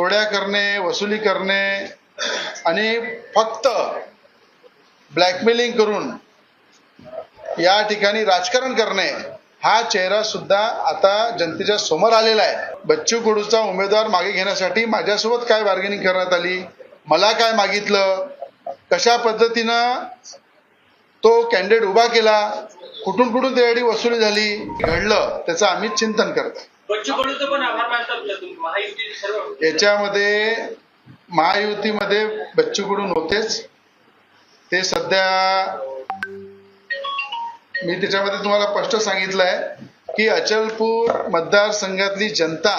तोड्या करणे वसुली करणे आणि फक्त ब्लॅकमेलिंग करून या ठिकाणी राजकारण करणे हा चेहरा सुद्धा आता जनतेच्या समोर आलेला आहे. बच्चू कडूचा उमेदवार मागे घेण्यासाठी माझ्यासोबत काय बार्गेनिंग करण्यात आली? मला काय मागितलं? कशा पद्धतीनं तो कॅन्डिडेट उभा केला? कुठून कुठून त्यासाठी वसुली झाली? घडलं त्याचं आम्ही चिंतन करतो याच्यामध्ये महायुतीमध्ये बच्चू कडून होतेच. ते सध्या मी त्याच्यामध्ये तुम्हाला स्पष्ट सांगितलं आहे की अचलपूर मतदारसंघातली जनता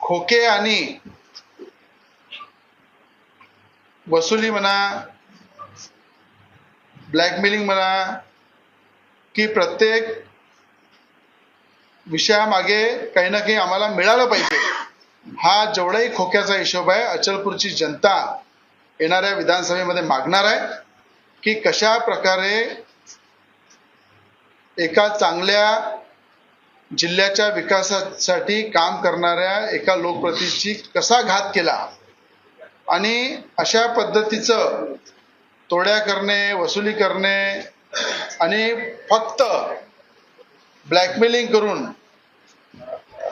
खोके आणि वसुली म्हणा ब्लॅकमेलिंग म्हणा की प्रत्येक विषयामागे काही ना काही आम्हाला मिळालं पाहिजे. हा जेवढाही खोक्याचा हिशोब आहे अचलपूरची जनता येणाऱ्या विधानसभेमध्ये मागणार आहे की कशा प्रकारे एका चांगल्या जिल्ह्याच्या विकासासाठी काम करणाऱ्या एका लोकप्रतिनिधीची कसा घात केला? आणि अशा पद्धतीचं तोड्या करणे वसुली करणे आणि फक्त ब्लॅकमेलिंग करून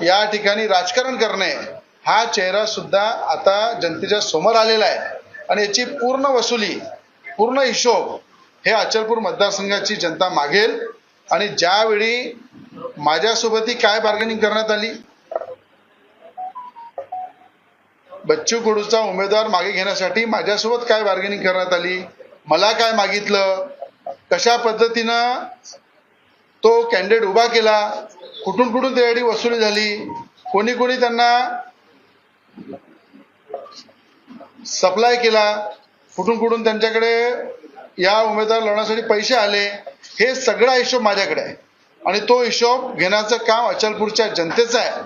या ठिकाणी राजकारण करणे हा चेहरा सुद्धा आता जनतेच्या समोर आलेला आहे. आणि याची पूर्ण वसुली पूर्ण हिशोब हे अचलपूर मतदारसंघाची जनता मागेल. आणि ज्यावेळी माझ्यासोबतही काय बार्गेनिंग करण्यात आली? बच्चू कडूचा उमेदवार मागे घेण्यासाठी माझ्यासोबत काय बार्गेनिंग करण्यात आली? मला काय मागितलं? कशा पद्धतीनं तो कॅन्डिडेट उभा केला. कुठून कुठून त्यासाठी वसुली झाली? कोणी कोणी त्यांना सप्लाय केला. कुठून कुठून त्यांच्याकडे या उमेदवार लढण्यासाठी पैसे आले. हे सगळा हिशोब माझ्याकडे आहे. आणि तो हिशोब घेण्याचं काम अचलपूरच्या जनतेचं आहे.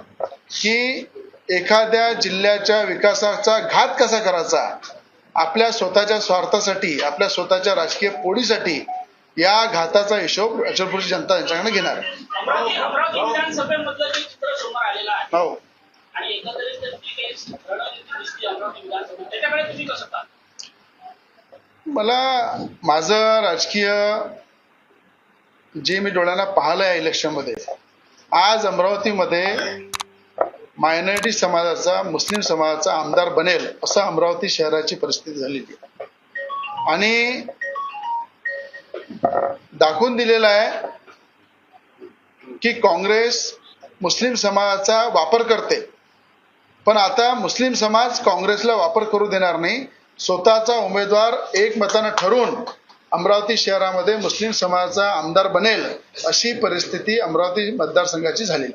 की एखाद्या जिल्ह्याच्या विकासाचा घात कसा करायचा? आपल्या स्वतःच्या स्वार्थासाठी आपल्या स्वतःच्या राजकीय पोळीसाठी या घाताचा हिशोब अचलपूरची जनता यांच्याकडे घेणार आहे. हो. मला माझं राजकीय जे मी डोळ्यांना पाहिलं आहे इलेक्शनमध्ये आज अमरावतीमध्ये मायनॉरिटी समाजाचा मुस्लिम समाजाचा आमदार बनेल असं अमरावती शहराची परिस्थिती झालेली. आणि दाखवून दिलेलं आहे की काँग्रेस मुस्लिम समाजाचा वापर करते. पण आता मुस्लिम समाज काँग्रेसला वापर करू देणार नाही. स्वतःचा उमेदवार एक मतानं ठरवून अमरावती शहरामध्ये मुस्लिम समाजाचा आमदार बनेल अशी परिस्थिती अमरावती मतदारसंघाची झालेली